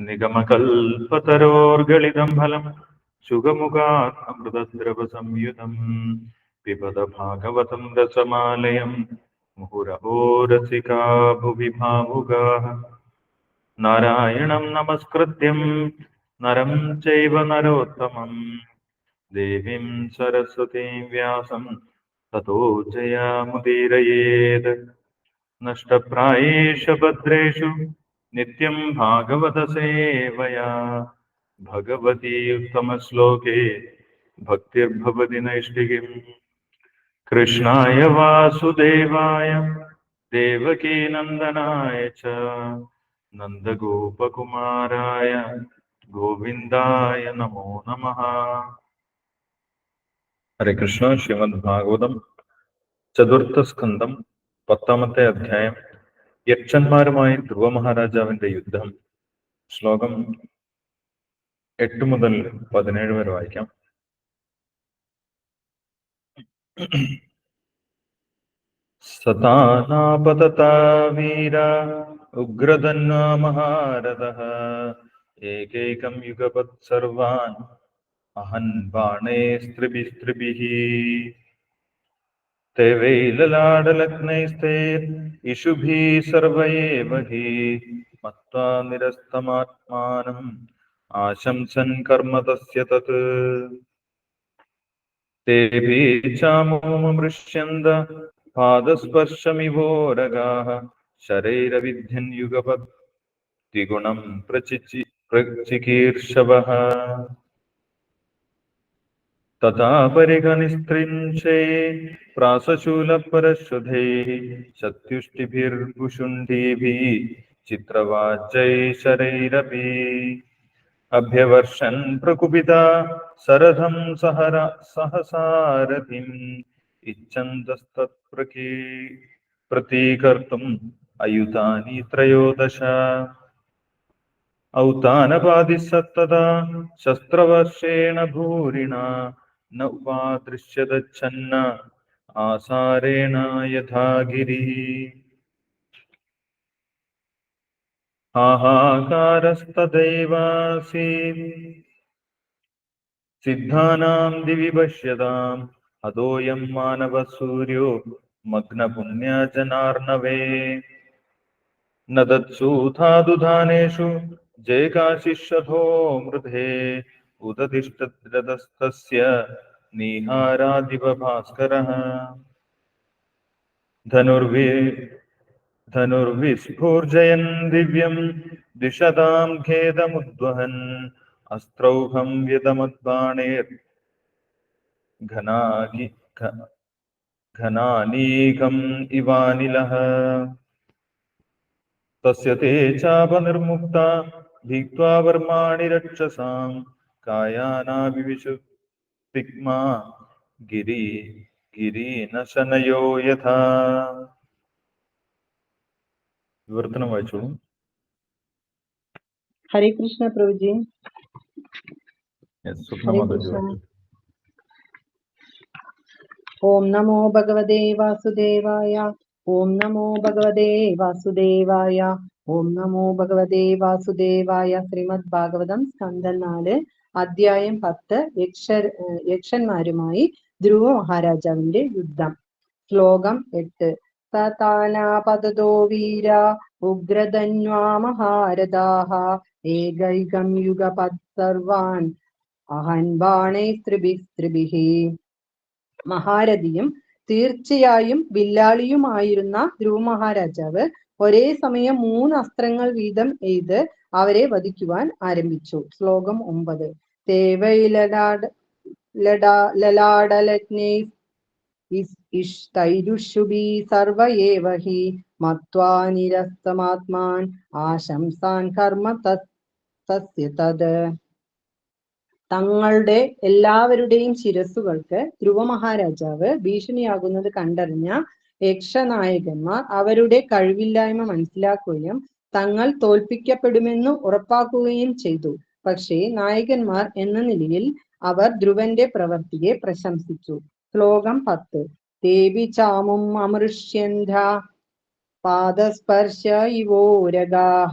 നിഗമകൽപതരോർഗളിതം ഫലം സുഖമുഖാത് അമൃതദ്രവ സംയുതം പിബത ഭാഗവതം രസമാലയം മുഹുരഹോരസികാ ഭുവി ഭാവുകാः നാരായണം നമസ്കൃത്യം നരം ചൈവ നരോത്തമം. ദേവീം സരസ്വതീം വ്യാസം തतो ജയാമുദീരയേത്. ഭദ്രേഷു നിത്യം ഭാഗവത സേവയാ ഭഗവതി ഉത്തമശ്ലോകേ ഭക്തിർഭവതി നൈഷ്ഠികം. കൃഷ്ണായ വാസുദേവായ ദേവകീനന്ദനായ ച. നന്ദഗോപകുമാരായ ഗോവിന്ദായ നമോ നമ. ഹരേ കൃഷ്ണ ശ്രീമദ് ഭാഗവതം ചതുർത്ഥ സ്കന്ധം പത്താമത്തെ അധ്യായം. യക്ഷന്മാരുമായി ധ്രുവ മഹാരാജാവിന്റെ യുദ്ധം. ശ്ലോകം എട്ട് മുതൽ പതിനേഴ് വരെ വായിക്കാം. സതാനാപതതാ വീര ഉഗ്രധന്വാ മഹാരഥ. ഏകൈകം യുഗപത് സർവാൻ. അഹൻ ബാണേ സ്ത്രിഭിസ്ത്രിഭിः. ते वै ललाडलग्नैस्तैर् इषुभिः सर्व एव हि मत्वा निरस्तमात्मानम् आशंसन् कर्म तस्य तत् तेऽपि चामोममृष्यन्द पादस्पर्शमिवोरगाः शरैरविध्यन् युगपत् द्विगुणं प्रचिचि प्रचिकीर्षवः तथा परिगनिस्त्रिंशे प्रासशूलपरश्वधैः शत्युष्टिभिर्भुषुण्डीभिः चित्रवाज्यैः शरैरपि अभ्यवर्षन् प्रकुपिता सरथं सहर सहसारथिम् इच्छन्तस्तत्प्रकी प्रतीकर्तुम् अयुतानि त्रयोदश औतानपादिः सत्तदा शस्त्रवर्षेण भूरिणा न उपादृश्यदच्छन्न आसारेण यथा गिरिः। हाहाकारस्तदैवासीम् सिद्धानाम् दिवि पश्यताम्। अदोऽयम् मानवसूर्यो मग्नपुण्याजनार्णवे। न तत्सूथादुधानेषु जयकाशिषधो मृधे। उदतिष्ठद्रतस्तस्य निहारादिव भास्करः। धनुर्वि धनुर्विस्फूर्जयन् दिव्यं द्विषदां खेदमुद्वहन् अस्त्रौघं व्यदमद्बाणेर् घनानि घनानीकम् इवानिलः। तस्य ते चापनिर्मुक्ता भिक्त्वा वर्माणि रक्षसाम् कायानाविविशु പിഗ്മ ഗിരി ഗിരീനശനയോ യഥാ. വിവർത്തനം വായിച്ചോളൂ. ഹരികൃഷ്ണ പ്രഭുജി. ഓം നമോ ഭഗവതേ വാസുദേവായ. ഓം നമോ ഭഗവതേ വാസുദേവായ. ഓം നമോ ഭഗവതേ വാസുദേവായ ശ്രീമദ് ഭാഗവതം സ്കന്ധം നാല് അധ്യായം പത്ത് യക്ഷ യക്ഷന്മാരുമായി ധ്രുവ മഹാരാജാവിന്റെ യുദ്ധം. ശ്ലോകം എട്ട്. സതാനാപതോ വീര ഉഗ്രധന്വാ മഹാരഥാഹ ഏകൈകം യുഗപത് സർവാൻ അഹൻ ബാണൈസ്ത്രിഭിസ്ത്രിഭിः മഹാരഥിയും തീർച്ചയായും വില്ലാളിയുമായിരുന്ന ധ്രുവ മഹാരാജാവ് ഒരേ സമയം മൂന്ന് അസ്ത്രങ്ങൾ വീതം എയ്ത് അവരെ വധിക്കുവാൻ ആരംഭിച്ചു. ശ്ലോകം ഒമ്പത്. തേവൈ ലലാട ലഡാ ലലാടലഗ്നൈ ഇഷ്ടൈരുഷുഭി സർവ ഏവ ഹി മത്വാ നിരസ്തമാത്മാൻ ആശംസാൻ കർമ്മ തസ്യ തത്. തങ്ങളുടെ എല്ലാവരുടെയും ശിരസുകൾക്ക് ധ്രുവ മഹാരാജാവ് ഭീഷണിയാകുന്നത് കണ്ടറിഞ്ഞ യക്ഷനായകന്മാർ അവരുടെ കഴിവില്ലായ്മ മനസ്സിലാക്കുകയും തങ്ങൾ തോൽപ്പിക്കപ്പെടുമെന്ന് ഉറപ്പാക്കുകയും ചെയ്തു. പക്ഷേ നായകന്മാർ എന്ന നിലയിൽ അവർ ധ്രുവന്റെ പ്രവൃത്തിയെ പ്രശംസിച്ചു. ശ്ലോകം പത്ത്. ദേവി ചാമും അമൃഷ്യന്ത പാദസ്പർശ ഇവോരഗാഹ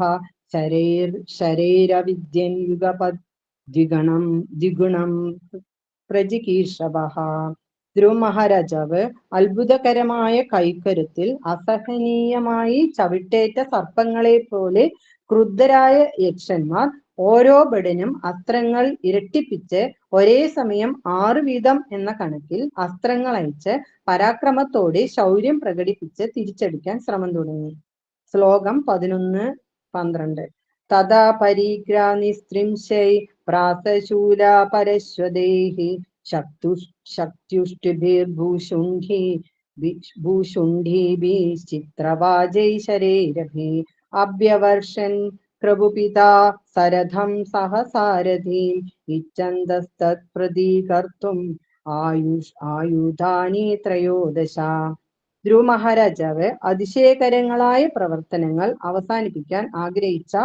ശരൈർ ശരൈരവിദ്യൻ യുഗപദ് ദ്വിഗണം ദ്വിഗുണം പ്രജികീർഷവഃ ധ്രുവ മഹാരാജാവ് അത്ഭുതകരമായ കൈക്കരുത്തിൽ അസഹനീയമായി ചവിട്ടേറ്റ സർപ്പങ്ങളെ പോലെ ക്രുദ്ധരായ യക്ഷന്മാർ ഓരോ ബഡിനും അസ്ത്രങ്ങൾ ഇരട്ടിപ്പിച്ച് ഒരേ സമയം ആറു വീതം എന്ന കണക്കിൽ അസ്ത്രങ്ങൾ അയച്ച് പരാക്രമത്തോടെ ശൗര്യം പ്രകടിപ്പിച്ച് തിരിച്ചടിക്കാൻ ശ്രമം തുടങ്ങി. ശ്ലോകം പതിനൊന്ന് പന്ത്രണ്ട്. തഥാ പരിഗ്രാനിസ്ത്രിംശൈ പ്രാസശൂല പരശ്വദേഹി ശക്തു ഭീ ഭൂഷുണ്ഠിഭിശ്ചിത്രവാജൈ ശരേരഭി. അഭ്യവർഷൻ പ്രഭുപിതാ സരഥം സഹസാരഥീം ഇച്ഛന്തസ്തത് പ്രതീകർത്തും ആയുഷ് ആയുധാനി ത്രയോദശ ധ്രുവ മഹാരാജാവ് അതിശയകരങ്ങളായ പ്രവർത്തനങ്ങൾ അവസാനിപ്പിക്കാൻ ആഗ്രഹിച്ച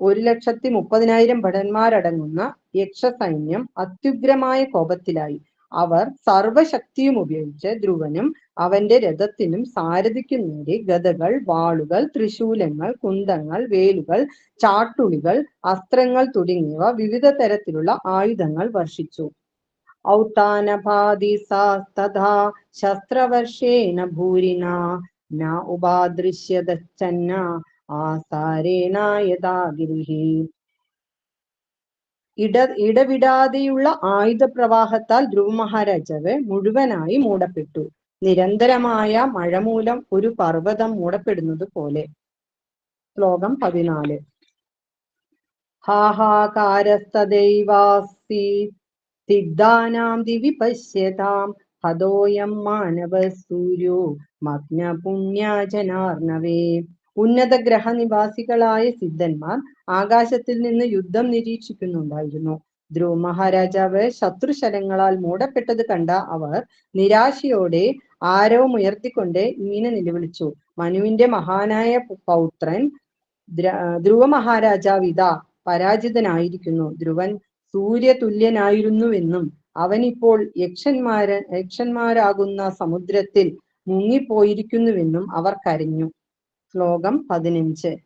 ഒരു ലക്ഷത്തി മുപ്പതിനായിരം ഭടന്മാരടങ്ങുന്ന യക്ഷസൈന്യം അത്യുഗ്രമായ കോപത്തിലായി. അവർ സർവശക്തിയും ഉപയോഗിച്ച് ധ്രുവനും അവന്റെ രഥത്തിനും സാരഥിക്കും നേരെ ഗതകൾ വാളുകൾ ത്രിശൂലങ്ങൾ കുന്തങ്ങൾ വേലുകൾ ചാട്ടുളികൾ അസ്ത്രങ്ങൾ തുടങ്ങിയവ വിവിധ തരത്തിലുള്ള ആയുധങ്ങൾ വർഷിച്ചു. ഔത്താനപാതിസാസ്തഥാ ശസ്ത്രവർഷേണ ഭൂരിന ന ഉപാദൃശ്യതച്ചന്ന ഇട ഇടവിടാതെയുള്ള ആയുധ പ്രവാഹത്താൽ ധ്രുവ മഹാരാജാവ് മുഴുവനായി മൂടപ്പെട്ടു. നിരന്തരമായ മഴ മൂലം ഒരു പർവതം മൂടപ്പെടുന്നത് പോലെ. ശ്ലോകം പതിനാല്. ഹാഹാകാരസ്തദൈവാസി സിദ്ധാനാം ദിവി പശ്യതാം ഹതോയം മാനവ സൂര്യോ മഗ്ന പുണ്യജനാർണവേ ഉന്നത ഗ്രഹനിവാസികളായ സിദ്ധന്മാർ ആകാശത്തിൽ നിന്ന് യുദ്ധം നിരീക്ഷിക്കുന്നുണ്ടായിരുന്നു. ധ്രുവ മഹാരാജാവ് ശത്രുശലങ്ങളാൽ മൂടപ്പെട്ടത് കണ്ട അവർ നിരാശയോടെ ആരവമുയർത്തിക്കൊണ്ട് ഇങ്ങനെ നിലവിളിച്ചു. മനുവിന്റെ മഹാനായ പൗത്രൻ ധ്രുവ മഹാരാജാവ് ഇതാ പരാജിതനായിരിക്കുന്നു. ധ്രുവൻ സൂര്യതുല്യനായിരുന്നുവെന്നും അവനിപ്പോൾ യക്ഷന്മാര് യക്ഷന്മാരാകുന്ന സമുദ്രത്തിൽ മുങ്ങിപ്പോയിരിക്കുന്നുവെന്നും അവർ കരഞ്ഞു. ശ്ലോകം പതിനഞ്ച്.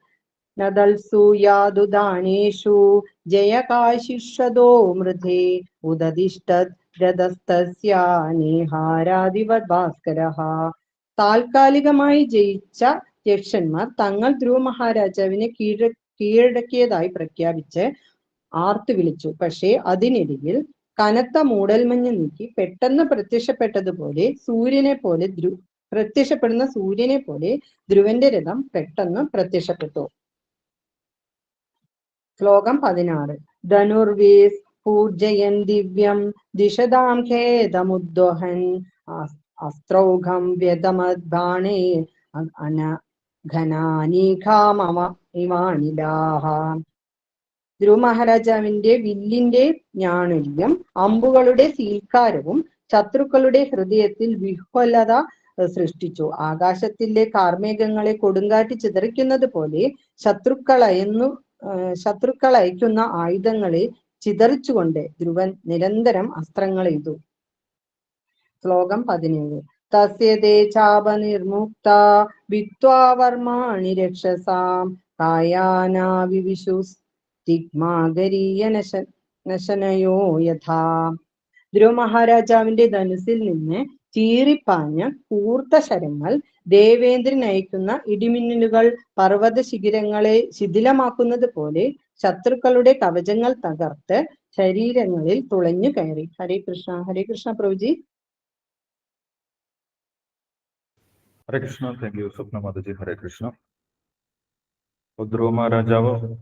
നദൽസു യാതുദാനേഷു ജയകാശിഷദോ മൃധേ ഉദതിഷ്ടത് രഥസ്തസ്യാനേഹാരാദിവത് ഭാസ്കരഃ താൽക്കാലികമായി ജയിച്ച യക്ഷന്മാർ തങ്ങൾ ധ്രുവ മഹാരാജാവിനെ കീഴ കീഴടക്കിയതായി പ്രഖ്യാപിച്ച് ആർത്തു വിളിച്ചു. പക്ഷേ അതിനിടയിൽ കനത്ത മൂടൽമഞ്ഞ് നീക്കി പെട്ടെന്ന് പ്രത്യക്ഷപ്പെട്ടതുപോലെ സൂര്യനെ പോലെ ധ്രു പ്രത്യക്ഷപ്പെടുന്ന സൂര്യനെ പോലെ ധ്രുവന്റെ രഥം പെട്ടെന്ന് പ്രത്യക്ഷപ്പെട്ടു. ശ്ലോകം പതിനാറ്. ധനുർവീസ് പൂർജയൻ ദിവ്യം ദിശദാം ഖേദമുദ്വഹൻ അസ്- അസ്ത്രൗഘം വ്യതമദ്ബാണേ അന ഘനാനീഘാമവ ഇവാണിലാഹ. വില്ലിന്റെ ഞാണല്യം അമ്പുകളുടെ സീൽക്കാരവും ശത്രുക്കളുടെ ഹൃദയത്തിൽ വിഹ്വലത സൃഷ്ടിച്ചു. ആകാശത്തിലെ കാർമേഘങ്ങളെ കൊടുങ്കാറ്റി ചിതറിക്കുന്നത് പോലെ ശത്രുക്കളയുന്നു ശത്രുക്കളയക്കുന്ന ആയുധങ്ങളെ ചിതറിച്ചുകൊണ്ട് ധ്രുവൻ നിരന്തരം അസ്ത്രങ്ങൾ എയ്തു. ശ്ലോകം പതിനേഴ്. തസ്യതേ ചാപനിർമുക്ത നിർമുക്ത വിത്വാവർമാണി രക്ഷസാം കായാനാവിവിശു നശനയോ യഥാ. ധ്രുവ മഹാരാജാവിന്റെ ധനുസിൽ നിന്ന് ചീറിപ്പാഞ്ഞ കൂർത്ത ശരങ്ങൾ ദേവേന്ദ്രൻ അയക്കുന്ന ഇടിമിന്നലുകൾ പർവത ശിഖിരങ്ങളെ ശിഥിലമാക്കുന്നത് പോലെ ശത്രുക്കളുടെ കവചങ്ങൾ തകർത്ത് ശരീരങ്ങളിൽ തുളഞ്ഞു കയറി. Hare Krishna. Hare Krishna Prabhuji. Hare Krishna. Thank you Swapna Mataji. ഹരേ കൃഷ്ണ. ധ്രുവ രാജാവ്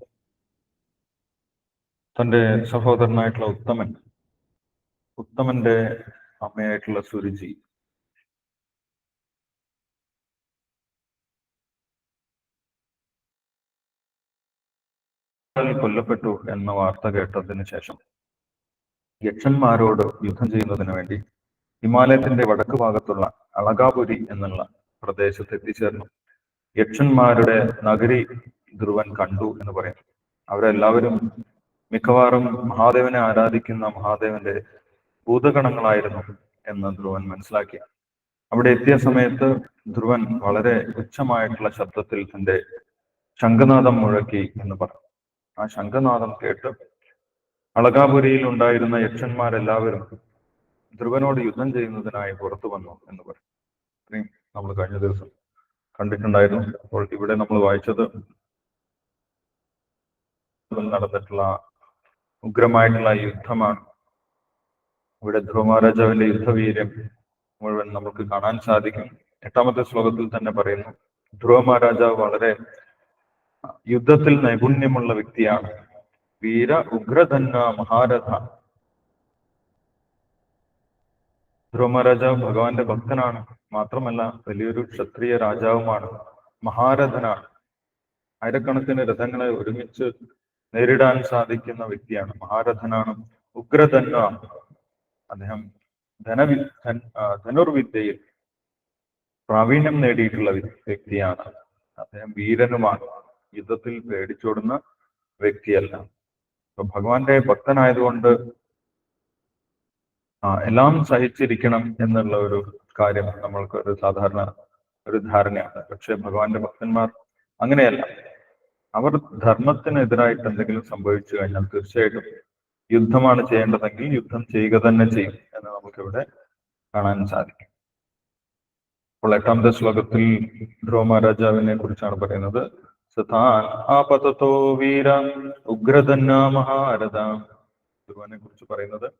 തന്റെ സഹോദരനായിട്ടുള്ള ഉത്തമൻ ഉത്തമന്റെ അമ്മയായിട്ടുള്ള സുരുചി കൊല്ലപ്പെട്ടു എന്ന വാർത്ത കേട്ടതിന് ശേഷം യക്ഷന്മാരോട് യുദ്ധം ചെയ്യുന്നതിന് വേണ്ടി ഹിമാലയത്തിന്റെ വടക്ക് ഭാഗത്തുള്ള അളകാപുരി എന്നുള്ള പ്രദേശത്ത് എത്തിച്ചേർന്നു. യക്ഷന്മാരുടെ നഗരി ധ്രുവൻ കണ്ടു എന്ന് പറയുന്നു അവരെല്ലാവരും മിക്കവാറും മഹാദേവനെ ആരാധിക്കുന്ന മഹാദേവന്റെ ഭൂതഗണങ്ങളായിരുന്നു എന്ന് ധ്രുവൻ മനസ്സിലാക്കി. അവിടെ എത്തിയ സമയത്ത് ധ്രുവൻ വളരെ ഉച്ചമായിട്ടുള്ള ശബ്ദത്തിൽ തന്റെ ശംഖനാഥം മുഴക്കി എന്ന് പറഞ്ഞു. ആ ശംഖനാഥം കേട്ട് അളകാപുരിയിൽ ഉണ്ടായിരുന്ന യക്ഷന്മാരെല്ലാവരും ധ്രുവനോട് യുദ്ധം ചെയ്യുന്നതിനായി പുറത്തു വന്നു എന്ന് പറയും നമ്മൾ കഴിഞ്ഞ ദിവസം കണ്ടിട്ടുണ്ടായിരുന്നു. അപ്പോൾ ഇവിടെ നമ്മൾ വായിച്ചത് നടന്നിട്ടുള്ള ഉഗ്രമായിട്ടുള്ള യുദ്ധമാണ്. ഇവിടെ ധ്രുവമഹാരാജാവിന്റെ യുദ്ധവീര്യം മുഴുവൻ നമുക്ക് കാണാൻ സാധിക്കും. എട്ടാമത്തെ ശ്ലോകത്തിൽ തന്നെ പറയുന്നു ധ്രുവ മഹാരാജാവ് വളരെ യുദ്ധത്തിൽ നൈപുണ്യമുള്ള വ്യക്തിയാണ്. വീര ഉഗ്രധന്ന മഹാരഥ. ധ്രുമരാജ ഭഗവാന്റെ ഭക്തനാണ്. മാത്രമല്ല വലിയൊരു ക്ഷത്രിയ രാജാവുമാണ്. മഹാരഥനാണ്. ആയിരക്കണക്കിന് രഥങ്ങളെ ഒരുമിച്ച് നേരിടാൻ സാധിക്കുന്ന വ്യക്തിയാണ്. മഹാരഥനാണ് ഉഗ്രധന്ന. അദ്ദേഹം ധനവി ധനുർവിദ്യയിൽ പ്രാവീണ്യം നേടിയിട്ടുള്ള വ്യക്തിയാണ്. അദ്ദേഹം വീരനുമാണ്. യുദ്ധത്തിൽ പേടിച്ചോടുന്ന വ്യക്തിയല്ല. അപ്പൊ ഭഗവാന്റെ ഭക്തനായതുകൊണ്ട് എല്ലാം സഹിച്ചിരിക്കണം എന്നുള്ള ഒരു കാര്യം നമ്മൾക്ക് ഒരു സാധാരണ ഒരു ധാരണയാണ്. പക്ഷെ ഭഗവാന്റെ ഭക്തന്മാർ അങ്ങനെയല്ല. അവർ ധർമ്മത്തിനെതിരായിട്ട് എന്തെങ്കിലും സംഭവിച്ചു കഴിഞ്ഞാൽ തീർച്ചയായിട്ടും യുദ്ധമാണ് ചെയ്യേണ്ടതെങ്കിൽ യുദ്ധം ചെയ്യുക തന്നെ ചെയ്യും എന്ന് നമുക്കിവിടെ കാണാൻ സാധിക്കും. അപ്പോൾ എട്ടാമത്തെ ശ്ലോകത്തിൽ ധ്രുവ മഹാരാജാവിനെ കുറിച്ചാണ് പറയുന്നത്. സതാൻ ആപതോ വീര ഉഗ്രധന്ന മഹാരഥ കുറിച്ച് പറയുന്നത്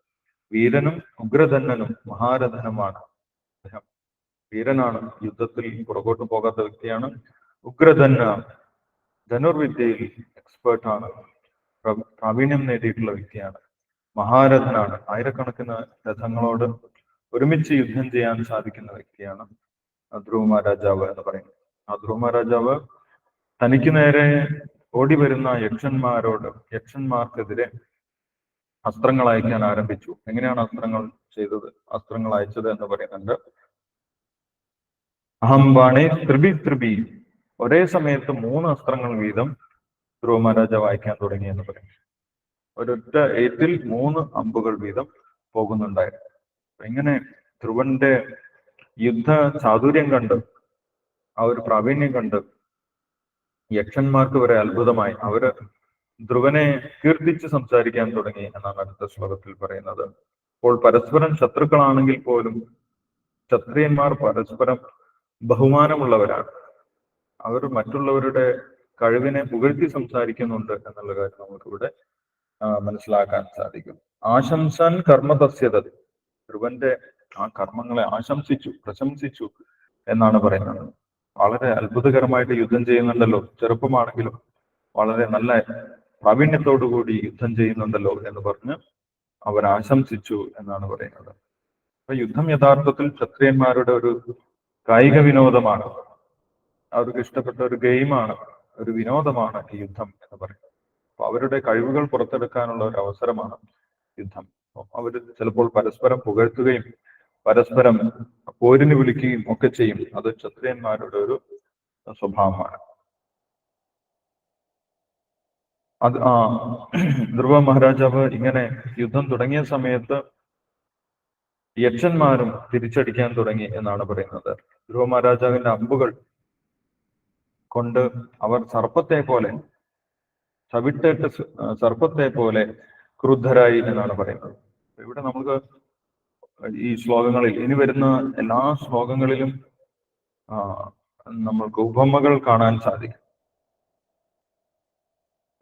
വീരനും ഉഗ്രധന്നനും മഹാരഥനുമാണ്. അദ്ദേഹം വീരനാണ്. യുദ്ധത്തിൽ പുറകോട്ട് പോകാത്ത വ്യക്തിയാണ് ഉഗ്രധന്ന ധനുർവിദ്യയിൽ എക്സ്പേർട്ടാണ് പ്രാവീണ്യം നേടിയിട്ടുള്ള വ്യക്തിയാണ്. മഹാരഥനാണ്. ആയിരക്കണക്കിന് രഥങ്ങളോട് ഒരുമിച്ച് യുദ്ധം ചെയ്യാൻ സാധിക്കുന്ന വ്യക്തിയാണ് ധ്രുവ മഹാരാജാവ് എന്ന് പറയുന്നത്. ആ ധ്രുവ തനിക്ക് നേരെ ഓടി വരുന്ന യക്ഷന്മാരോട് യക്ഷന്മാർക്കെതിരെ അസ്ത്രങ്ങൾ അയക്കാൻ ആരംഭിച്ചു. എങ്ങനെയാണ് അസ്ത്രങ്ങൾ ചെയ്തത്? അസ്ത്രങ്ങൾ അയച്ചത് എന്ന് പറയുന്നുണ്ട്. അഹംബാണി ത്രിബി ത്രിബി ഒരേ സമയത്ത് മൂന്ന് അസ്ത്രങ്ങൾ വീതം ധ്രുവ മഹാരാജ വായിക്കാൻ തുടങ്ങി എന്ന് പറയും. ഒരൊറ്റ ഏറ്റിൽ മൂന്ന് അമ്പുകൾ വീതം പോകുന്നുണ്ടായിരുന്നു. എങ്ങനെ ധ്രുവന്റെ യുദ്ധ ചാതുര്യം കണ്ട് ആ ഒരു പ്രാവീണ്യം കണ്ട് യക്ഷന്മാർക്ക് വരെ അത്ഭുതമായി. അവർ ധ്രുവനെ കീർത്തിച്ച് സംസാരിക്കാൻ തുടങ്ങി എന്നാണ് അടുത്ത ശ്ലോകത്തിൽ പറയുന്നത്. അപ്പോൾ പരസ്പരം ശത്രുക്കളാണെങ്കിൽ പോലും ക്ഷത്രിയന്മാർ പരസ്പരം ബഹുമാനമുള്ളവരാണ്. അവർ മറ്റുള്ളവരുടെ കഴിവിനെ പുകഴ്ത്തി സംസാരിക്കുന്നുണ്ട് എന്നുള്ള കാര്യം നമുക്കിവിടെ മനസ്സിലാക്കാൻ സാധിക്കും. ആശംസൻ കർമ്മതസ്യത ധ്രുവന്റെ ആ കർമ്മങ്ങളെ ആശംസിച്ചു പ്രശംസിച്ചു എന്നാണ് പറയുന്നത്. വളരെ അത്ഭുതകരമായിട്ട് യുദ്ധം ചെയ്യുന്നുണ്ടല്ലോ. ചെറുപ്പമാണെങ്കിലും വളരെ നല്ല പ്രാവീണ്യത്തോടു കൂടി യുദ്ധം ചെയ്യുന്നുണ്ടല്ലോ എന്ന് പറഞ്ഞ് അവർ ആശംസിച്ചു എന്നാണ് പറയുന്നത്. അപ്പൊ യുദ്ധം യഥാർത്ഥത്തിൽ ക്ഷത്രിയന്മാരുടെ ഒരു കായിക വിനോദമാണ്. അവർക്ക് ഇഷ്ടപ്പെട്ട ഒരു ഗെയിമാണ് ഒരു വിനോദമാണ് ഈ യുദ്ധം എന്ന് പറയുന്നത്. അപ്പൊ അവരുടെ കഴിവുകൾ പുറത്തെടുക്കാനുള്ള ഒരു അവസരമാണ് യുദ്ധം. അവർ ചിലപ്പോൾ പരസ്പരം പുകഴ്ത്തുകയും പരസ്പരം പോരിന് വിളിക്കുകയും ഒക്കെ ചെയ്യും. അത് ക്ഷത്രിയന്മാരുടെ ഒരു സ്വഭാവമാണ്. അത് ആ ധ്രുവ മഹാരാജാവ് ഇങ്ങനെ യുദ്ധം തുടങ്ങിയ സമയത്ത് യക്ഷന്മാരും തിരിച്ചടിക്കാൻ തുടങ്ങി എന്നാണ് പറയുന്നത്. ധ്രുവ മഹാരാജാവിന്റെ അമ്പുകൾ കൊണ്ട് അവർ സർപ്പത്തെ പോലെ ചവിട്ടേറ്റ സർപ്പത്തെ പോലെ ക്രുദ്ധരായി എന്നാണ് പറയുന്നത്. ഇവിടെ നമുക്ക് ഈ ശ്ലോകങ്ങളിൽ ഇനി വരുന്ന എല്ലാ ശ്ലോകങ്ങളിലും നമ്മൾക്ക് ഉപമകൾ കാണാൻ സാധിക്കും.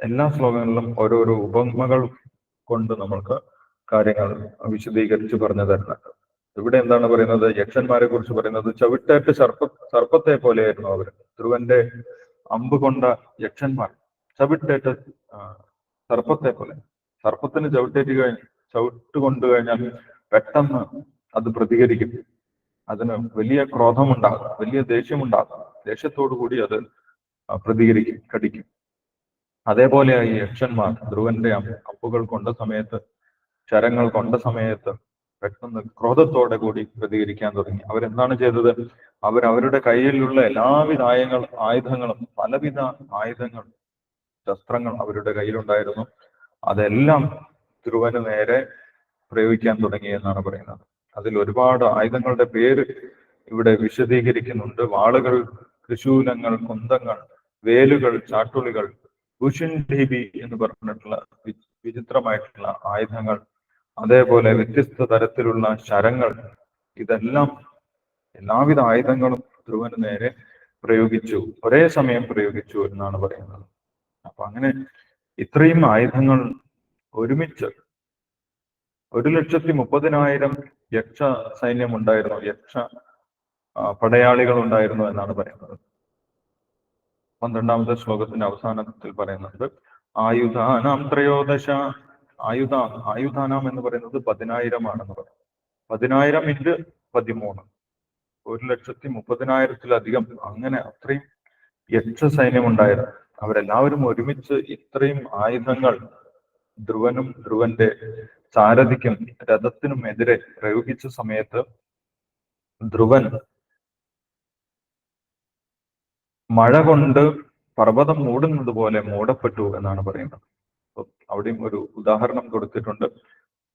എല്ലാ ശ്ലോകങ്ങളിലും ഓരോരോ ഉപമകൾ കൊണ്ട് നമ്മൾക്ക് കാര്യങ്ങൾ വിശദീകരിച്ച് പറഞ്ഞു തരുന്നുണ്ട്. ഇവിടെ എന്താണ് പറയുന്നത്? യക്ഷന്മാരെ കുറിച്ച് പറയുന്നത് ചവിട്ടേറ്റ് സർപ്പ സർപ്പത്തെ പോലെയായിരുന്നു അവർ. ധ്രുവന്റെ അമ്പ് കൊണ്ട യക്ഷന്മാർ ചവിട്ടേറ്റ സർപ്പത്തെ പോലെ. സർപ്പത്തിന് ചവിട്ടേറ്റ് കഴിഞ്ഞ് ചവിട്ട് കൊണ്ടു കഴിഞ്ഞാൽ പെട്ടെന്ന് അത് പ്രതികരിക്കും. അതിന് വലിയ ക്രോധമുണ്ടാകും വലിയ ദേഷ്യമുണ്ടാകും. ദേഷ്യത്തോടു കൂടി അത് പ്രതികരിക്കും കടിക്കും അതേപോലെ ഈ യക്ഷന്മാർ ധ്രുവന്റെ അപ്പുകൾ കൊണ്ട സമയത്ത് ശരങ്ങൾ കൊണ്ട സമയത്ത് പെട്ടെന്ന് ക്രോധത്തോടെ കൂടി പ്രതികരിക്കാൻ തുടങ്ങി. അവരെന്താണ് ചെയ്തത്? അവർ അവരുടെ കയ്യിലുള്ള എല്ലാവിധ ആയങ്ങൾ ആയുധങ്ങളും പലവിധ ആയുധങ്ങൾ ശസ്ത്രങ്ങൾ അവരുടെ കയ്യിലുണ്ടായിരുന്നു. അതെല്ലാം ധ്രുവന് നേരെ പ്രയോഗിക്കാൻ തുടങ്ങി എന്നാണ് പറയുന്നത്. അതിൽ ഒരുപാട് ആയുധങ്ങളുടെ പേര് ഇവിടെ വിശദീകരിക്കുന്നുണ്ട്. വാളുകൾ ത്രിശൂലങ്ങൾ കുന്തങ്ങൾ വേലുകൾ ചാട്ടുളികൾ ഭൂഷൺഡീബി എന്ന് പറഞ്ഞിട്ടുള്ള വിചിത്രമായിട്ടുള്ള ആയുധങ്ങൾ അതേപോലെ വ്യത്യസ്ത തരത്തിലുള്ള ശരങ്ങൾ ഇതെല്ലാം എല്ലാവിധ ആയുധങ്ങളും ധ്രുവന് നേരെ പ്രയോഗിച്ചു ഒരേ സമയം പ്രയോഗിച്ചു എന്നാണ് പറയുന്നത്. അപ്പൊ അങ്ങനെ ഇത്രയും ആയുധങ്ങൾ ഒരുമിച്ച് ഒരു ലക്ഷത്തി മുപ്പതിനായിരം യക്ഷ സൈന്യം ഉണ്ടായിരുന്നു യക്ഷ പടയാളികൾ ഉണ്ടായിരുന്നു എന്നാണ് പറയുന്നത്. പന്ത്രണ്ടാമത്തെ ശ്ലോകത്തിന്റെ അവസാനത്തിൽ പറയുന്നത് ആയുധാനാം ത്രയോദശ ആയുധ ആയുധാനാം എന്ന് പറയുന്നത് പതിനായിരം ആണെന്ന് പറയും. പതിനായിരം ഇന്റ് പതിമൂന്ന്. ഒരു ലക്ഷത്തി മുപ്പതിനായിരത്തിലധികം. അങ്ങനെ അത്രയും യക്ഷ സൈന്യം ഉണ്ടായിരുന്നു അവരെല്ലാവരും ഒരുമിച്ച് ഇത്രയും ആയുധങ്ങൾ ധ്രുവനും ധ്രുവന്റെ സാരഥിക്കും രഥത്തിനുമെതിരെ പ്രയോഗിച്ച സമയത്ത് ധ്രുവൻ മഴ കൊണ്ട് പർവതം മൂടുന്നത് പോലെ മൂടപ്പെട്ടു എന്നാണ് പറയുന്നത്. അവിടെയും ഒരു ഉദാഹരണം കൊടുത്തിട്ടുണ്ട്.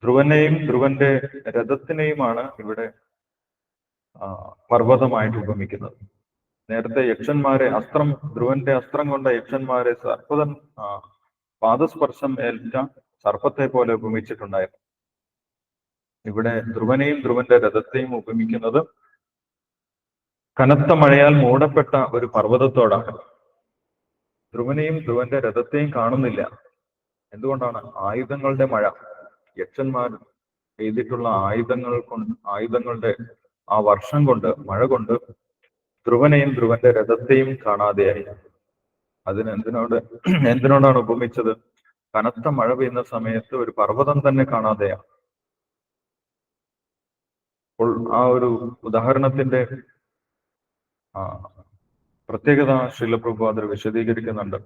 ധ്രുവനെയും ധ്രുവന്റെ രഥത്തിനെയുമാണ് ഇവിടെ പർവതമായിട്ട് ഉപമിക്കുന്നത്. നേരത്തെ യക്ഷന്മാരെ അസ്ത്രം ധ്രുവന്റെ അസ്ത്രം കൊണ്ട യക്ഷന്മാരെ സർപ്പതൻ പാദസ്പർശം ഏൽച്ച സർപ്പത്തെ പോലെ ഉപമിച്ചിട്ടുണ്ടായിരുന്നു. ഇവിടെ ധ്രുവനെയും ധ്രുവന്റെ രഥത്തെയും ഉപമിക്കുന്നത് കനത്ത മഴയാൽ മൂടപ്പെട്ട ഒരു പർവതത്തോടാണ്. ധ്രുവനെയും ധ്രുവന്റെ രഥത്തെയും കാണുന്നില്ല. എന്തുകൊണ്ടാണ്? ആയുധങ്ങളുടെ മഴ. യക്ഷന്മാർ എഴുതിയിട്ടുള്ള ആയുധങ്ങൾ കൊണ്ട് ആയുധങ്ങളുടെ ആ വർഷം കൊണ്ട് മഴ കൊണ്ട് ധ്രുവനെയും ധ്രുവന്റെ രഥത്തെയും കാണാതെയായി. അതിന് എന്തിനോട് എന്തിനോടാണ് ഉപമിച്ചത്? കനത്ത മഴ പെയ്യുന്ന സമയത്ത് ഒരു പർവതം തന്നെ കാണാതെയാണ് അപ്പോൾ ആ ഒരു ഉദാഹരണത്തിന്റെ പ്രത്യേകത അതിൽ വിശദീകരിക്കുന്നുണ്ട്.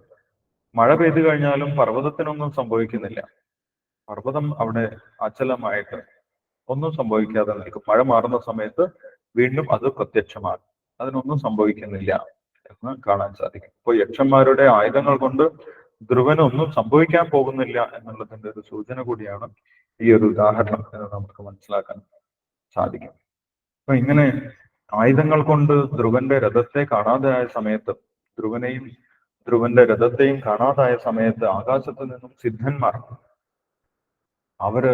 മഴ പെയ്തു കഴിഞ്ഞാലും പർവതത്തിനൊന്നും സംഭവിക്കുന്നില്ല. പർവതം അവിടെ അചലമായിട്ട് ഒന്നും സംഭവിക്കാതെ നിൽക്കും. മഴ മാറുന്ന സമയത്ത് വീണ്ടും അത് പ്രത്യക്ഷമാണ് അതിനൊന്നും സംഭവിക്കുന്നില്ല എന്ന് കാണാൻ സാധിക്കും. ഇപ്പോൾ യക്ഷന്മാരുടെ ആയുധങ്ങൾ കൊണ്ട് ധ്രുവനൊന്നും സംഭവിക്കാൻ പോകുന്നില്ല എന്നുള്ളതിന്റെ ഒരു സൂചന കൂടിയാണ് ഈ ഒരു ഉദാഹരണം എന്ന് നമുക്ക് മനസ്സിലാക്കാൻ സാധിക്കും. അപ്പൊ ഇങ്ങനെ ആയുധങ്ങൾ കൊണ്ട് ധ്രുവന്റെ രഥത്തെ കാണാതായ സമയത്ത് ധ്രുവനെയും ധ്രുവന്റെ രഥത്തെയും കാണാതായ സമയത്ത് ആകാശത്ത് നിന്നും സിദ്ധന്മാർ അവർ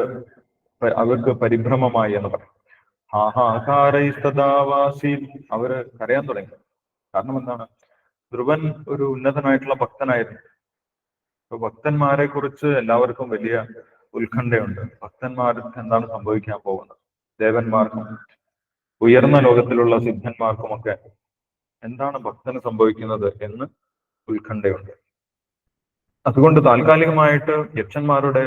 അവർക്ക് പരിഭ്രമമായി എന്ന് പറയും. ഹാഹാകാരൈസ്തദാവാസി അവർ കരയാൻ തുടങ്ങി. കാരണം എന്താണ്? ധ്രുവൻ ഒരു ഉന്നതനായിട്ടുള്ള ഭക്തനായിരുന്നു. അപ്പൊ ഭക്തന്മാരെ കുറിച്ച് എല്ലാവർക്കും വലിയ ഉത്കണ്ഠയുണ്ട്. ഭക്തന്മാർക്ക് എന്താണ് സംഭവിക്കാൻ പോകുന്നത്? ദേവന്മാർക്കും ഉയർന്ന ലോകത്തിലുള്ള സിദ്ധന്മാർക്കുമൊക്കെ എന്താണ് ഭക്തന് സംഭവിക്കുന്നത് എന്ന് ഉത്കണ്ഠയുണ്ട്. അതുകൊണ്ട് താൽക്കാലികമായിട്ട് യക്ഷന്മാരുടെ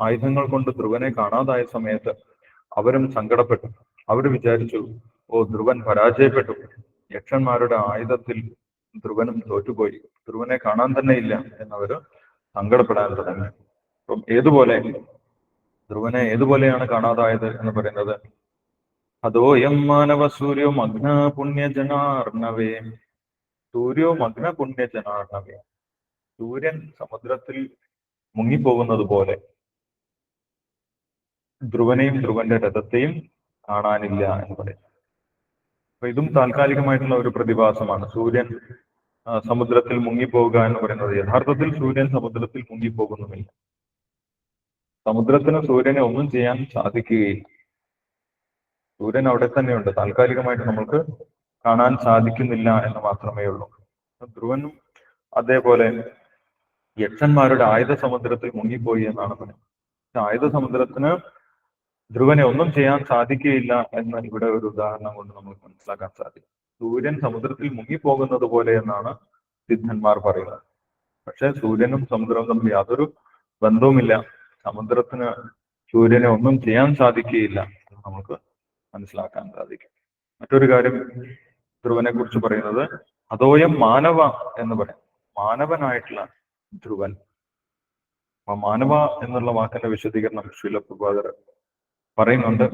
ആയുധങ്ങൾ കൊണ്ട് ധ്രുവനെ കാണാതായ സമയത്ത് അവരും സങ്കടപ്പെട്ടു. അവർ വിചാരിച്ചു ഓ ധ്രുവൻ പരാജയപ്പെട്ടു. യക്ഷന്മാരുടെ ആയുധത്തിൽ ധ്രുവനും തോറ്റുപോയി ധ്രുവനെ കാണാൻ തന്നെ ഇല്ല എന്നവര് സങ്കടപ്പെടാൻ തുടങ്ങി. അപ്പം ഏതുപോലെ ധ്രുവനെ ഏതുപോലെയാണ് കാണാതായത് എന്ന് പറയുന്നത്? അതോയം മാനവ സൂര്യോ മഗ്ന പുണ്യജനാർണവേ സൂര്യോ മഗ്ന പുണ്യജനാർണവേ സൂര്യൻ സമുദ്രത്തിൽ മുങ്ങിപ്പോകുന്നത് പോലെ ധ്രുവനെയും ധ്രുവന്റെ രഥത്തെയും കാണാനില്ല എന്ന് പറയും. അപ്പൊ ഇതും താൽക്കാലികമായിട്ടുള്ള ഒരു പ്രതിഭാസമാണ്. സൂര്യൻ സമുദ്രത്തിൽ മുങ്ങിപ്പോകുക എന്ന് പറയുന്നത് യഥാർത്ഥത്തിൽ സൂര്യൻ സമുദ്രത്തിൽ മുങ്ങിപ്പോകുന്നുമില്ല. സമുദ്രത്തിന് സൂര്യനെ ഒന്നും ചെയ്യാൻ സാധിക്കുകയില്ല. സൂര്യൻ അവിടെ തന്നെയുണ്ട്. താൽക്കാലികമായിട്ട് നമുക്ക് കാണാൻ സാധിക്കുന്നില്ല എന്ന് മാത്രമേ ഉള്ളൂ. ധ്രുവനും അതേപോലെ യക്ഷന്മാരുടെ ആയുധ സമുദ്രത്തിൽ മുങ്ങിപ്പോയി എന്നാണ് പറയുന്നത്. ആയുധ സമുദ്രത്തിന് ധ്രുവനെ ഒന്നും ചെയ്യാൻ സാധിക്കുകയില്ല എന്ന് ഇവിടെ ഒരു ഉദാഹരണം കൊണ്ട് നമുക്ക് മനസ്സിലാക്കാൻ സാധിക്കും. സൂര്യൻ സമുദ്രത്തിൽ മുങ്ങിപ്പോകുന്നത് പോലെ എന്നാണ് സിദ്ധന്മാർ പറയുന്നത്. പക്ഷെ സൂര്യനും സമുദ്രവും തമ്മിൽ യാതൊരു ബന്ധവുമില്ല. സമുദ്രത്തിന് സൂര്യനെ ഒന്നും ചെയ്യാൻ സാധിക്കുകയില്ല എന്ന് നമുക്ക് മനസ്സിലാക്കാൻ സാധിക്കും. മറ്റൊരു കാര്യം ധ്രുവനെ കുറിച്ച് പറയുന്നത് അതോയം മാനവ എന്ന് പറയും മാനവനായിട്ടുള്ള ധ്രുവൻ. അപ്പൊ മാനവ എന്നുള്ള വാക്കിന്റെ വിശദീകരണം ശീലപ്രഭാതർ പറയുന്നുണ്ട്.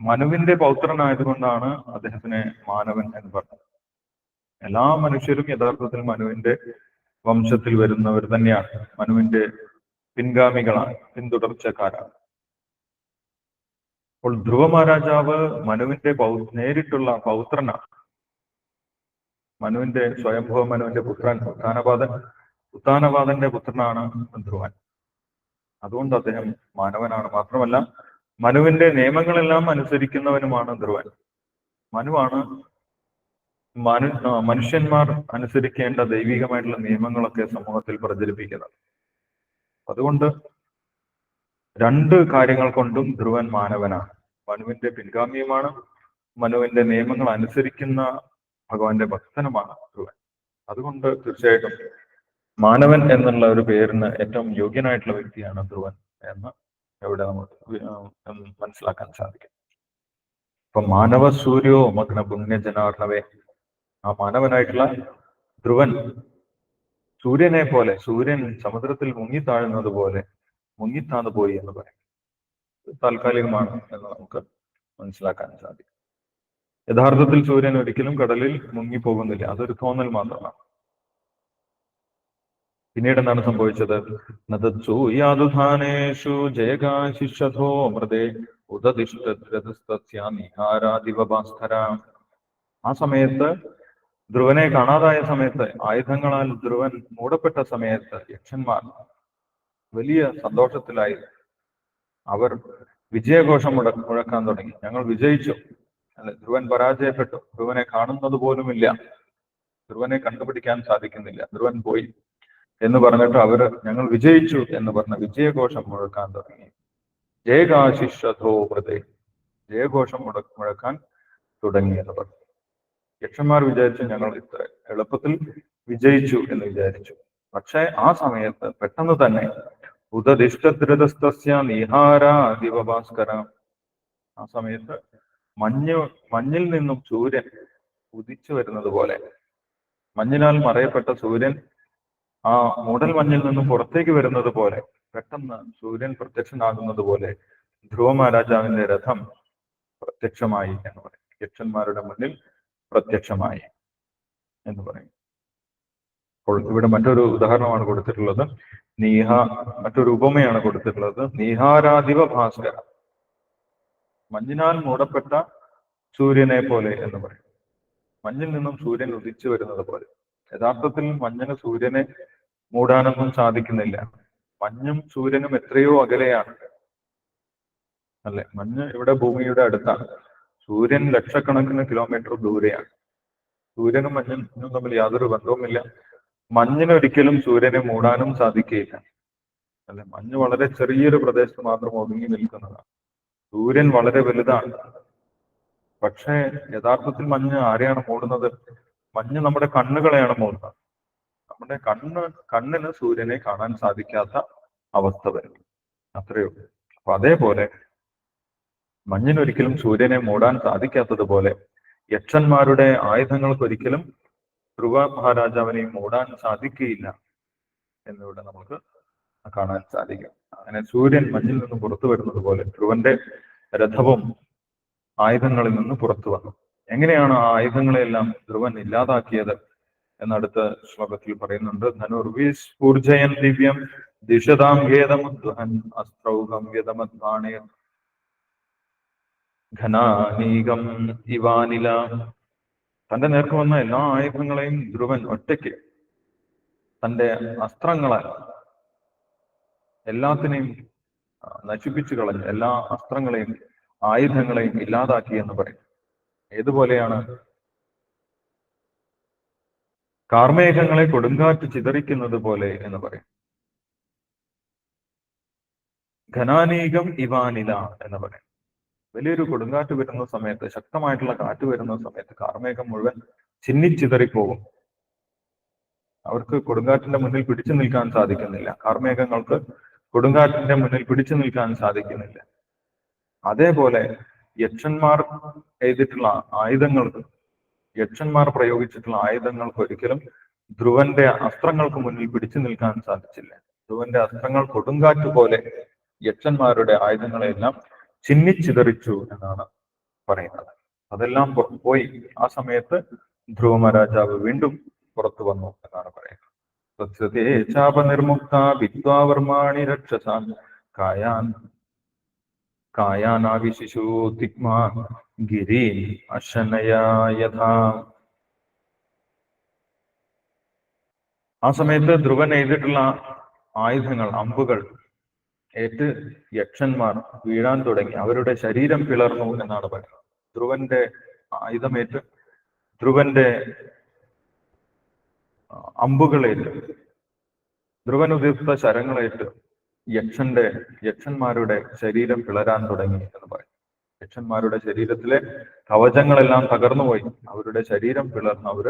മനുവിന്റെ പൗത്രനായതുകൊണ്ടാണ് അദ്ദേഹത്തിനെ മാനവൻ എന്ന് പറഞ്ഞത്. എല്ലാ മനുഷ്യരും യഥാർത്ഥത്തിൽ മനുവിന്റെ വംശത്തിൽ വരുന്നവർ തന്നെയാണ്. മനുവിന്റെ പിൻഗാമികളാണ് പിന്തുടർച്ചക്കാരാണ്. അപ്പോൾ ധ്രുവ മഹാരാജാവ് മനുവിന്റെ പൗ നേരിട്ടുള്ള പൗത്രനാണ്. മനുവിന്റെ സ്വയംഭവ മനുവിന്റെ പുത്രൻ ഉത്താനപാദൻ ഉത്താനപാദന്റെ പുത്രനാണ് ധ്രുവൻ. അതുകൊണ്ട് അദ്ദേഹം മാനവനാണ് മാത്രമല്ല മനുവിന്റെ നിയമങ്ങളെല്ലാം അനുസരിക്കുന്നവനുമാണ് ധ്രുവൻ. മനുവാണ് മനു മനുഷ്യന്മാർ അനുസരിക്കേണ്ട ദൈവികമായിട്ടുള്ള നിയമങ്ങളൊക്കെ സമൂഹത്തിൽ പ്രചരിപ്പിക്കുന്നത്. അതുകൊണ്ട് രണ്ട് കാര്യങ്ങൾ കൊണ്ടും ധ്രുവൻ മാനവനാണ്. മനുവിന്റെ പിൻഗാമിയുമാണ്. മനുവിന്റെ നിയമങ്ങൾ അനുസരിക്കുന്ന ഭഗവാന്റെ ഭക്തനുമാണ് ധ്രുവൻ. അതുകൊണ്ട് തീർച്ചയായിട്ടും മാനവൻ എന്നുള്ള ഒരു പേരിന് ഏറ്റവും യോഗ്യനായിട്ടുള്ള വ്യക്തിയാണ് ധ്രുവൻ എന്ന് ഇവിടെ നമുക്ക് മനസ്സിലാക്കാൻ സാധിക്കും. ഇപ്പൊ മാനവ സൂര്യോ മഗ്ന പുണ്യ ജനാർണവേ ആ മാനവനായിട്ടുള്ള ധ്രുവൻ സൂര്യനെ പോലെ സൂര്യൻ സമുദ്രത്തിൽ മുങ്ങിത്താഴുന്നത് പോലെ മുങ്ങിത്താന്ന് പോയി എന്ന് പറയും. താൽക്കാലികമാണ് എന്ന് നമുക്ക് മനസ്സിലാക്കാൻ സാധിക്കും. യഥാർത്ഥത്തിൽ സൂര്യൻ ഒരിക്കലും കടലിൽ മുങ്ങിപ്പോകുന്നില്ല അതൊരു തോന്നൽ മാത്രമാണ്. പിന്നീട് എന്താണ് സംഭവിച്ചത്? നദൂയാതുധാനേഷു ജയകാശിഷോ മൃതേ ഉദതിഷ്ഠിഹാരാദിവഭാസ്കര ആ സമയത്ത് ധ്രുവനെ കാണാതായ സമയത്ത് ആയുധങ്ങളാൽ ധ്രുവൻ മൂടപ്പെട്ട സമയത്ത് യക്ഷന്മാർ വലിയ സന്തോഷത്തിലായി. അവർ വിജയഘോഷം മുട മുഴക്കാൻ തുടങ്ങി. ഞങ്ങൾ വിജയിച്ചു. അല്ലെ ധ്രുവൻ പരാജയപ്പെട്ടു. ധ്രുവനെ കാണുന്നത് പോലുമില്ല. ധ്രുവനെ കണ്ടുപിടിക്കാൻ സാധിക്കുന്നില്ല. ധ്രുവൻ പോയി. എന്ന് പറഞ്ഞിട്ട് അവർ ഞങ്ങൾ വിജയിച്ചു എന്ന് പറഞ്ഞ വിജയഘോഷം മുഴക്കാൻ തുടങ്ങി. ജയകാശിഷോ ഹൃദയ. ജയഘോഷം മുഴക്കാൻ തുടങ്ങി എന്ന് പറഞ്ഞു യക്ഷന്മാർ വിചാരിച്ചു ഞങ്ങൾ ഇത്ര എളുപ്പത്തിൽ വിജയിച്ചു എന്ന് വിചാരിച്ചു. പക്ഷെ ആ സമയത്ത് പെട്ടെന്ന് തന്നെ ഉദദിഷ്ടദ്രതസ്തസ്യ നിഹാരാദിവഭാസ്കര ആ സമയത്ത് മഞ്ഞ് മഞ്ഞിൽ നിന്നും സൂര്യൻ ഉദിച്ചു വരുന്നത് പോലെ. മഞ്ഞിനാൽ മറയപ്പെട്ട സൂര്യൻ ആ മൂടൽ മഞ്ഞിൽ നിന്നും പുറത്തേക്ക് വരുന്നത് പോലെ പെട്ടെന്ന് സൂര്യൻ പ്രത്യക്ഷനാകുന്നത് പോലെ ധ്രുവ മഹാരാജാവിന്റെ രഥം പ്രത്യക്ഷമായി എന്ന് പറയും. യക്ഷന്മാരുടെ മുന്നിൽ പ്രത്യക്ഷമായി എന്ന് പറയും. അപ്പോൾ ഇവിടെ മറ്റൊരു ഉദാഹരണമാണ് കൊടുത്തിട്ടുള്ളത്. നീഹ മറ്റൊരു ഉപമയാണ് കൊടുത്തിട്ടുള്ളത്. നീഹാരാധിപ ഭാസ്കര. മഞ്ഞിനാൽ മൂടപ്പെട്ട സൂര്യനെ പോലെ എന്ന് പറയും. മഞ്ഞിൽ നിന്നും സൂര്യൻ ഉദിച്ചു വരുന്നത് പോലെ. യഥാർത്ഥത്തിൽ മഞ്ഞിന് സൂര്യനെ മൂടാനൊന്നും സാധിക്കുന്നില്ല. മഞ്ഞും സൂര്യനും എത്രയോ അകലെയാണ്. അല്ലെ? മഞ്ഞ് ഇവിടെ ഭൂമിയുടെ അടുത്താണ്. സൂര്യൻ ലക്ഷക്കണക്കിന് കിലോമീറ്റർ ദൂരെയാണ്. സൂര്യനും മഞ്ഞിനും തമ്മിൽ യാതൊരു ബന്ധവുമില്ല. മഞ്ഞിനൊരിക്കലും സൂര്യനെ മൂടാനും സാധിക്കുകയില്ല. അല്ലെ? മഞ്ഞ് വളരെ ചെറിയൊരു പ്രദേശത്ത് മാത്രം ഒതുങ്ങി നിൽക്കുന്നതാണ്. സൂര്യൻ വളരെ വലുതാണ്. പക്ഷേ യഥാർത്ഥത്തിൽ മഞ്ഞ് ആരെയാണ് മൂടുന്നത്? മഞ്ഞ് നമ്മുടെ കണ്ണുകളെയാണ് മൂടുന്നത്. നമ്മുടെ കണ്ണ് കണ്ണിന് സൂര്യനെ കാണാൻ സാധിക്കാത്ത അവസ്ഥ വരും. അത്രയേ ഉള്ളൂ. അപ്പൊ അതേപോലെ മഞ്ഞിനൊരിക്കലും സൂര്യനെ മൂടാൻ സാധിക്കാത്തതുപോലെ യക്ഷന്മാരുടെ ആയുധങ്ങൾക്കൊരിക്കലും ധ്രുവ മഹാരാജാവിനെ മൂടാൻ സാധിക്കുകയില്ല എന്നിവിടെ നമുക്ക് കാണാൻ സാധിക്കും. അങ്ങനെ സൂര്യൻ മഞ്ഞിൽ നിന്ന് പുറത്തു വരുന്നത് പോലെ ധ്രുവന്റെ രഥവും ആയുധങ്ങളിൽ നിന്ന് പുറത്തു വന്നു. എങ്ങനെയാണ് ആ ആയുധങ്ങളെല്ലാം ധ്രുവൻ ഇല്ലാതാക്കിയത്? എന്നടുത്ത ശ്ലോകത്തിൽ പറയുന്നുണ്ട്. ധനുർവിസ് ദിവ്യം ദിശതാം ഖേദമുദ്വഹൻ അസ്ത്രൗഹം വ്യതമദ്വാണേ. ഘനാനീകം ഇവാനില. തന്റെ നേർക്ക് വന്ന എല്ലാ ആയുധങ്ങളെയും ധ്രുവൻ ഒറ്റയ്ക്ക് തന്റെ അസ്ത്രങ്ങളെ എല്ലാത്തിനെയും നശിപ്പിച്ചു കളഞ്ഞു എല്ലാ അസ്ത്രങ്ങളെയും ആയുധങ്ങളെയും ഇല്ലാതാക്കി എന്ന് പറയും. ഏതുപോലെയാണ് കാർമേഘങ്ങളെ കൊടുങ്കാറ്റ് ചിതറിക്കുന്നത് പോലെ എന്ന് പറയും. ഘനാനീകം ഇവാനില എന്ന് പറയും. വലിയൊരു കൊടുങ്കാറ്റ് വരുന്ന സമയത്ത് ശക്തമായിട്ടുള്ള കാറ്റ് വരുന്ന സമയത്ത് കാർമേഘം മുഴുവൻ ചിന്നിച്ചിതറിപ്പോകും അവർക്ക് കൊടുങ്കാറ്റിന്റെ മുന്നിൽ പിടിച്ചു നിൽക്കാൻ സാധിക്കുന്നില്ല. കാർമേഘങ്ങൾക്ക് കൊടുങ്കാറ്റിന്റെ മുന്നിൽ പിടിച്ചു നിൽക്കാൻ സാധിക്കുന്നില്ല. അതേപോലെ യക്ഷന്മാർ എഴുതിയിട്ടുള്ള ആയുധങ്ങൾക്ക് യക്ഷന്മാർ പ്രയോഗിച്ചിട്ടുള്ള ആയുധങ്ങൾക്ക് ഒരിക്കലും ധ്രുവന്റെ അസ്ത്രങ്ങൾക്ക് മുന്നിൽ പിടിച്ചു നിൽക്കാൻ സാധിച്ചില്ല. ധ്രുവന്റെ അസ്ത്രങ്ങൾ കൊടുങ്കാറ്റ് പോലെ യക്ഷന്മാരുടെ ആയുധങ്ങളെല്ലാം ചിന്നിച്ചിതറിച്ചു എന്നാണ് പറയുന്നത്. അതെല്ലാം പോയി. ആ സമയത്ത് ധ്രുവമ രാജാവ് വീണ്ടും പുറത്തു വന്നു എന്നാണ് പറയുന്നത്. തത്സതേ ചാപനിർമുക്ത വിദ്വാവർമാണി രക്ഷസാൻ കായാൻ കായാനാവിശിശു തിക്മാ ഗിരീൻ അശനയാ യഥാ ആ സമയത്ത് ധ്രുവൻ എഴുതിയിട്ടുള്ള ആയുധങ്ങൾ അമ്പുകൾ ഏറ്റ് യക്ഷന്മാർ വീഴാൻ തുടങ്ങി. അവരുടെ ശരീരം പിളർന്നു എന്നാണ് പറയുന്നത്. ധ്രുവന്റെ ആയുധമേറ്റ് ധ്രുവന്റെ അമ്പുകളേറ്റ് ധ്രുവൻ ഉദ്ദേശിച്ച ശരങ്ങളേറ്റ് യക്ഷന്റെ യക്ഷന്മാരുടെ ശരീരം പിളരാൻ തുടങ്ങി എന്ന് പറയും. യക്ഷന്മാരുടെ ശരീരത്തിലെ കവചങ്ങളെല്ലാം തകർന്നുപോയി അവരുടെ ശരീരം പിളർന്ന് അവർ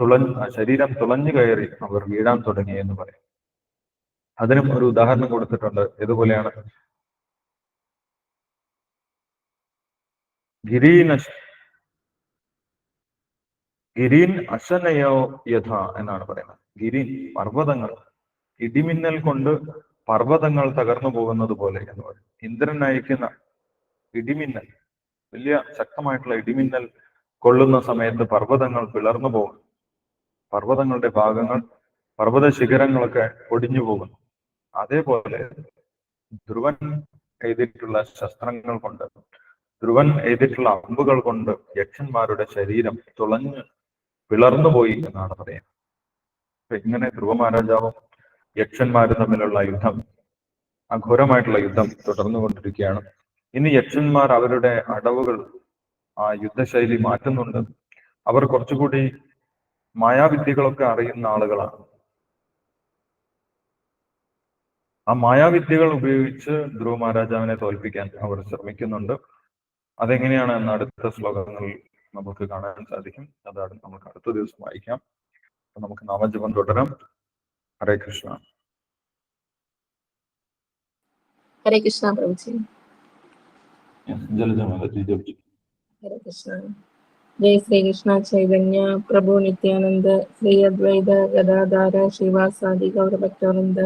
തുളഞ്ഞ് ശരീരം തുളഞ്ഞു കയറി അവർ വീഴാൻ തുടങ്ങി എന്ന് പറയും. അതിനും ഒരു ഉദാഹരണം കൊടുത്തിട്ടുണ്ട്. ഇതുപോലെയാണ് ഗിരീന ഗിരീൻ അശനയോ യഥ എന്നാണ് പറയുന്നത്. ഗിരീൻ പർവതങ്ങൾ ഇടിമിന്നൽ കൊണ്ട് പർവതങ്ങൾ തകർന്നു പോകുന്നത് പോലെ എന്ന് പറയും. ഇന്ദ്രൻ അയക്കുന്ന ഇടിമിന്നൽ വലിയ ശക്തമായിട്ടുള്ള ഇടിമിന്നൽ കൊള്ളുന്ന സമയത്ത് പർവതങ്ങൾ പിളർന്നു പോകുന്നു പർവതങ്ങളുടെ ഭാഗങ്ങൾ പർവത ശിഖരങ്ങളൊക്കെ ഒടിഞ്ഞു പോകുന്നു. അതേപോലെ ധ്രുവൻ എഴുതിയിട്ടുള്ള ശസ്ത്രങ്ങൾ കൊണ്ട് ധ്രുവൻ എഴുതിയിട്ടുള്ള അമ്പുകൾ കൊണ്ട് യക്ഷന്മാരുടെ ശരീരം തുളഞ്ഞ് പിളർന്നു പോയി എന്നാണ് പറയുന്നത്. ഇങ്ങനെ ധ്രുവ മഹാരാജാവും യക്ഷന്മാരും തമ്മിലുള്ള യുദ്ധം അഘോരമായിട്ടുള്ള യുദ്ധം തുടർന്നു കൊണ്ടിരിക്കുകയാണ് ഇനി യക്ഷന്മാർ അവരുടെ അടവുകൾ ആ യുദ്ധശൈലി മാറ്റുന്നുണ്ട്. അവർ കുറച്ചുകൂടി മായാവിദ്യകളൊക്കെ അറിയുന്ന ആളുകളാണ്. ആ മായാവിദ്യകൾ ഉപയോഗിച്ച് ധ്രുവ മഹാരാജാവിനെ തോൽപ്പിക്കാൻ അവർ ശ്രമിക്കുന്നുണ്ട്. അതെങ്ങനെയാണ് എന്ന് അടുത്ത ശ്ലോകങ്ങളിൽ നമുക്ക് കാണാൻ സാധിക്കും. അതാണ് നമുക്ക് അടുത്ത ദിവസം വായിക്കാം. നമുക്ക് നാമജപം തുടരാം. ഹരേ കൃഷ്ണ. ഹരേ കൃഷ്ണ പ്രഭുജി. ഹരേ കൃഷ്ണ. ജയ ശ്രീകൃഷ്ണ ചൈതന്യ പ്രഭു നിത്യാനന്ദ ശ്രീ അദ്വൈത ഗദാധാര ശ്രീവാസാദി ഗൗരഭക്താനന്ദ